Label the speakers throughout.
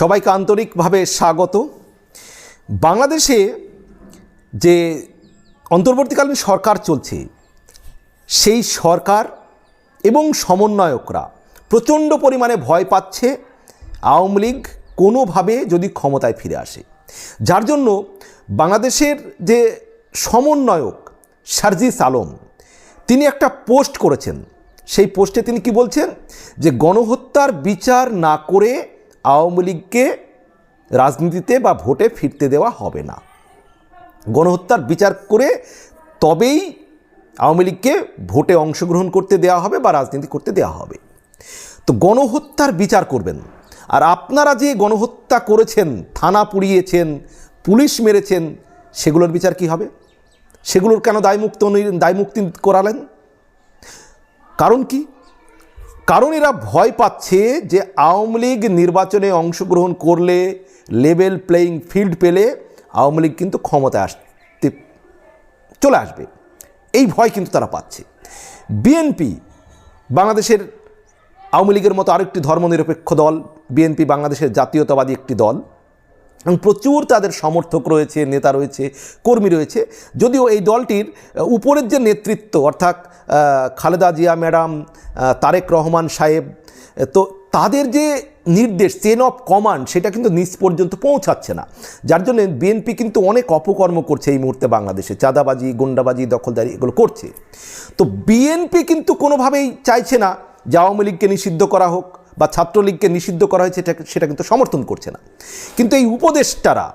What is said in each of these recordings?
Speaker 1: সবাইকে আন্তরিকভাবে স্বাগত। বাংলাদেশে যে অন্তর্বর্তীকালীন সরকার চলছে, সেই সরকার এবং সমন্বয়করা প্রচণ্ড পরিমাণে ভয় পাচ্ছে আওয়ামী লীগ কোনোভাবে যদি ক্ষমতায় ফিরে আসে। যার জন্য বাংলাদেশের যে সমন্বয়ক সার্জিস আলম, তিনি একটা পোস্ট করেছেন। সেই পোস্টে তিনি কি বলছেন? যে গণহত্যার বিচার না করে আওয়ামী লীগকে রাজনীতিতে বা ভোটে ফিরতে দেওয়া হবে না। গণহত্যার বিচার করে তবেই আওয়ামী লীগকে ভোটে অংশগ্রহণ করতে দেওয়া হবে বা রাজনীতি করতে দেওয়া হবে। তো গণহত্যার বিচার করবেন। আর আপনারা যে গণহত্যা করেছেন, থানা পুড়িয়েছেন, পুলিশ মেরেছেন, সেগুলোর বিচার কি হবে? সেগুলোর কেন দায়মুক্ত দায়মুক্তি করালেন? কারণ কি? কারণ এরা ভয় পাচ্ছে যে আওয়ামী লীগ নির্বাচনে অংশগ্রহণ করলে লেভেল প্লেয়িং ফিল্ড পেলে আওয়ামী লীগ কিন্তু ক্ষমতায় আসতে চলে আসবে। এই ভয় কিন্তু তারা পাচ্ছে। বিএনপি বাংলাদেশের আওয়ামী লীগের মতো আরেকটি ধর্মনিরপেক্ষ দল। বিএনপি বাংলাদেশের জাতীয়তাবাদী একটি দল। এবং প্রচুর তাদের সমর্থক রয়েছে, নেতা রয়েছে, কর্মী রয়েছে। যদিও এই দলটির উপরের যে নেতৃত্ব, অর্থাৎ খালেদা জিয়া ম্যাডাম তারেক রহমান সাহেব তো তাদের যে নির্দেশ চেন অফ কমান্ড সেটা কিন্তু নিচ পর্যন্ত পৌঁছাচ্ছে না। যার জন্য বিএনপি কিন্তু অনেক অপকর্ম করছে এই মুহূর্তে বাংলাদেশে। চাঁদাবাজি, গুন্ডাবাজি, দখলদারি, এগুলো করছে। তো বিএনপি কিন্তু কোনোভাবেই চাইছে না যে আওয়ামী লীগকে নিষিদ্ধ করা হোক। বা ছাত্রলীগকে নিষিদ্ধ করা হয়েছে, এটা- সেটা কিন্তু সমর্থন করছে না। কিন্তু এই উপদেষ্টারা,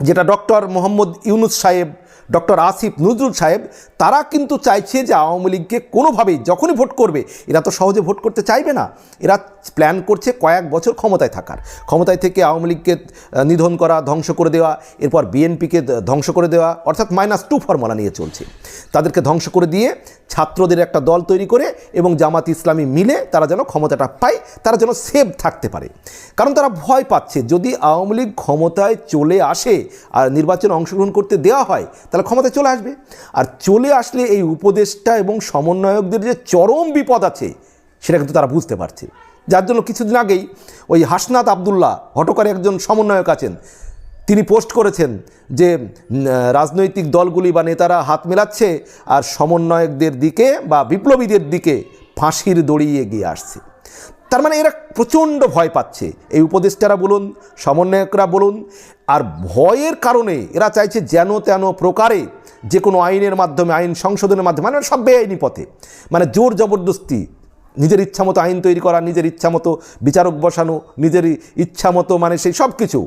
Speaker 1: যেটা ডক্টর মোহাম্মদ ইউনুস সাহেব, ডক্টর আসিফ নজরুল সাহেব, তারা কিন্তু চাইছে যে আওয়ামী লীগকে কোনোভাবেই যখনই ভোট করবে, এরা তো সহজে ভোট করতে চাইবে না। এরা প্ল্যান করছে কয়েক বছর ক্ষমতায় থাকার। ক্ষমতায় থেকে আওয়ামী লীগকে নিধন করা, ধ্বংস করে দেওয়া, এরপর বিএনপিকে ধ্বংস করে দেওয়া, অর্থাৎ মাইনাস টু ফর্মুলা নিয়ে চলছে। তাদেরকে ধ্বংস করে দিয়ে ছাত্রদের একটা দল তৈরি করে এবং জামাত ইসলামী মিলে তারা যেন ক্ষমতাটা পায়, তারা যেন সেভ থাকতে পারে। কারণ তারা ভয় পাচ্ছে, যদি আওয়ামী লীগ ক্ষমতায় চলে আসে আর নির্বাচনে অংশগ্রহণ করতে দেওয়া হয়, তাহলে ক্ষমতায় চলে আসবে। আর চলে আসলে এই উপদেষ্টা এবং সমন্বয়কদের যে চরম বিপদ আছে, সেটা কিন্তু তারা বুঝতে পারছে। যার জন্য কিছুদিন আগেই ওই হাসনাত আবদুল্লাহ, হটকারে একজন সমন্বয়ক আছেন তিনি পোস্ট করেছেন যে রাজনৈতিক দলগুলি বা নেতারা হাত মেলাচ্ছে আর সমন্বয়কদের দিকে বা বিপ্লবীদের দিকে ফাঁসির দড়ি এগিয়ে আসছে। তার মানে এরা প্রচণ্ড ভয় পাচ্ছে। এই উপদেষ্টারা বলুন, সমন্বয়করা বলুন, আর ভয়ের কারণে এরা চাইছে যেন তেন প্রকারে যে কোনো আইনের মাধ্যমে, আইন সংশোধনের মাধ্যমে মানে সব বেআইনি পথে। মানে জোর জবরদস্তি, নিজের ইচ্ছা মতো আইন তৈরি করা, নিজের ইচ্ছা মতো বিচারক বসানো, নিজের ইচ্ছা মতো মানে সেই সব কিছু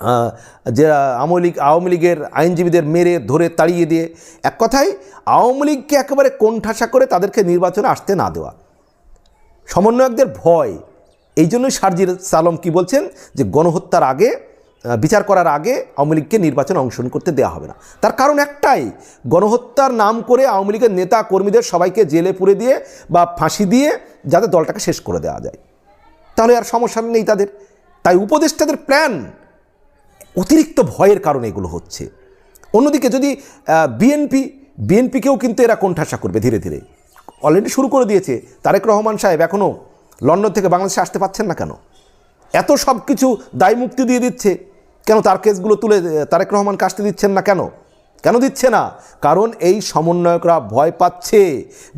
Speaker 1: আহ, যে আওয়ামী লীগ আওয়ামী লীগের আইনজীবীদের মেরে ধরে তাড়িয়ে দিয়ে এক কথায় আওয়ামী লীগকে একেবারে কোণঠাসা করে তাদেরকে নির্বাচনে আসতে না দেওয়া। সমন্বয়কদের ভয়। এই জন্যই সার্জির সালম কি বলছেন যে গণহত্যার আগে বিচার করার আগে আওয়ামী লীগকে নির্বাচনে অংশগ্রহণ করতে দেওয়া হবে না। তার কারণ একটাই গণহত্যার নাম করে আওয়ামী লীগের নেতা কর্মীদের সবাইকে জেলে পুরে দিয়ে বা ফাঁসি দিয়ে যাতে দলটাকে শেষ করে দেওয়া যায়। তাহলে আর সমস্যা নেই তাদের। তাই উপদেষ্টাদের প্ল্যান অতিরিক্ত ভয়ের কারণে এগুলো হচ্ছে। অন্যদিকে যদি বিএনপি বিএনপিকেও কিন্তু এরা কোণঠাসা করবে ধীরে ধীরে। অলরেডি শুরু করে দিয়েছে তারেক রহমান সাহেব এখনও লন্ডন থেকে বাংলাদেশে আসতে পারছেন না কেন? এত সব কিছু দায় মুক্তি দিয়ে দিচ্ছে, কেন তার কেসগুলো তুলে তারেক রহমানকে আসতে দিচ্ছেন না কেন? কেন দিচ্ছে না? কারণ এই সমন্বয়করা ভয় পাচ্ছে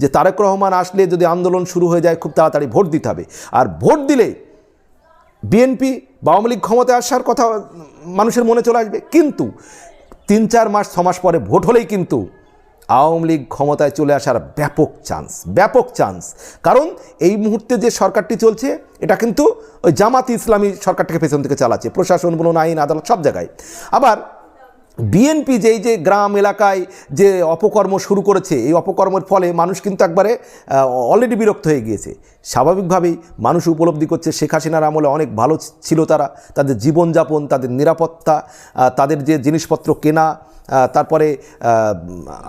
Speaker 1: যে তারেক রহমান আসলে যদি আন্দোলন শুরু হয়ে যায়, খুব তাড়াতাড়ি ভোট দিতে হবে। আর ভোট দিলে বিএনপি বা আওয়ামী লীগ ক্ষমতায় আসার কথা মানুষের মনে চলে আসবে। কিন্তু তিন চার মাস, ছ মাস পরে ভোট হলেই কিন্তু আওয়ামী লীগ ক্ষমতায় চলে আসার ব্যাপক চান্স ব্যাপক চান্স। কারণ এই মুহূর্তে যে সরকারটি চলছে, এটা কিন্তু ওই জামাত ইসলামী সরকারটাকে পেছন থেকে চালাচ্ছে। প্রশাসন বলুন, আইন, আদালত সব জায়গায়। আবার বিএনপি যেই যে গ্রাম, এলাকায় যে অপকর্ম শুরু করেছে, এই অপকর্মের ফলে মানুষ কিন্তু একবারে অলরেডি বিরক্ত হয়ে গিয়েছে। স্বাভাবিকভাবেই মানুষ উপলব্ধি করছে শেখ হাসিনার আমলে অনেক ভালো ছিল তারা। তাদের জীবনযাপন, তাদের নিরাপত্তা তাদের যে জিনিসপত্র কেনা তারপরে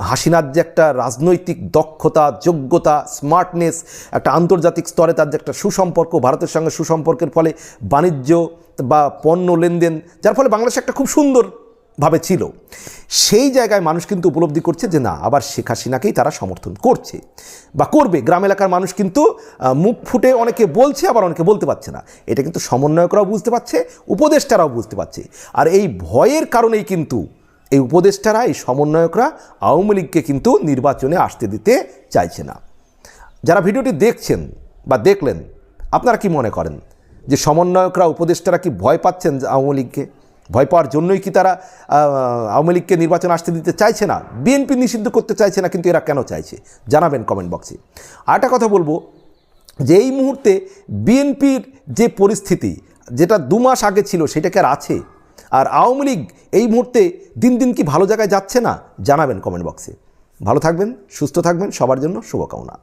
Speaker 1: হাসিনার যে একটা রাজনৈতিক দক্ষতা, যোগ্যতা স্মার্টনেস একটা আন্তর্জাতিক স্তরে তার যে একটা সুসম্পর্ক, ভারতের সঙ্গে সুসম্পর্কের ফলে বাণিজ্য বা পণ্য লেনদেন, যার ফলে বাংলাদেশ একটা খুব সুন্দর ভাবে ছিল। সেই জায়গায় মানুষ কিন্তু উপলব্ধি করছে যে না, আবার শেখ হাসিনাকেই তারা সমর্থন করছে। বা করবে। গ্রাম এলাকার মানুষ কিন্তু মুখ ফুটে অনেকে বলছে, আবার অনেকে বলতে পারছে না। এটা কিন্তু সমন্বয়করাও বুঝতে পারছে, উপদেষ্টারাও বুঝতে পারছে। আর এই ভয়ের কারণেই কিন্তু এই উপদেষ্টারা, এই সমন্বয়করা আওয়ামী লীগকে কিন্তু নির্বাচনে আসতে দিতে চাইছে না। যারা ভিডিওটি দেখছেন বা দেখলেন, আপনারা কি মনে করেন? যে সমন্বয়করা, উপদেষ্টারা কি ভয় পাচ্ছেন আওয়ামী লীগকে? ভয় পাওয়ার জন্যই কি তারা আওয়ামী লীগকে নির্বাচন আসতে দিতে চাইছে না? বিএনপি নিষিদ্ধ করতে চাইছে না, কিন্তু এরা কেন চাইছে? জানাবেন কমেন্ট বক্সে আরেকটা কথা বলব, যে এই মুহূর্তে বিএনপির যে পরিস্থিতি, যেটা দু মাস আগে ছিল, সেটা কি আর আছে? আর আওয়ামী লীগ এই মুহূর্তে দিন দিন কি ভালো জায়গায় যাচ্ছে না? জানাবেন কমেন্ট বক্সে ভালো থাকবেন, সুস্থ থাকবেন, সবার জন্য শুভকামনা।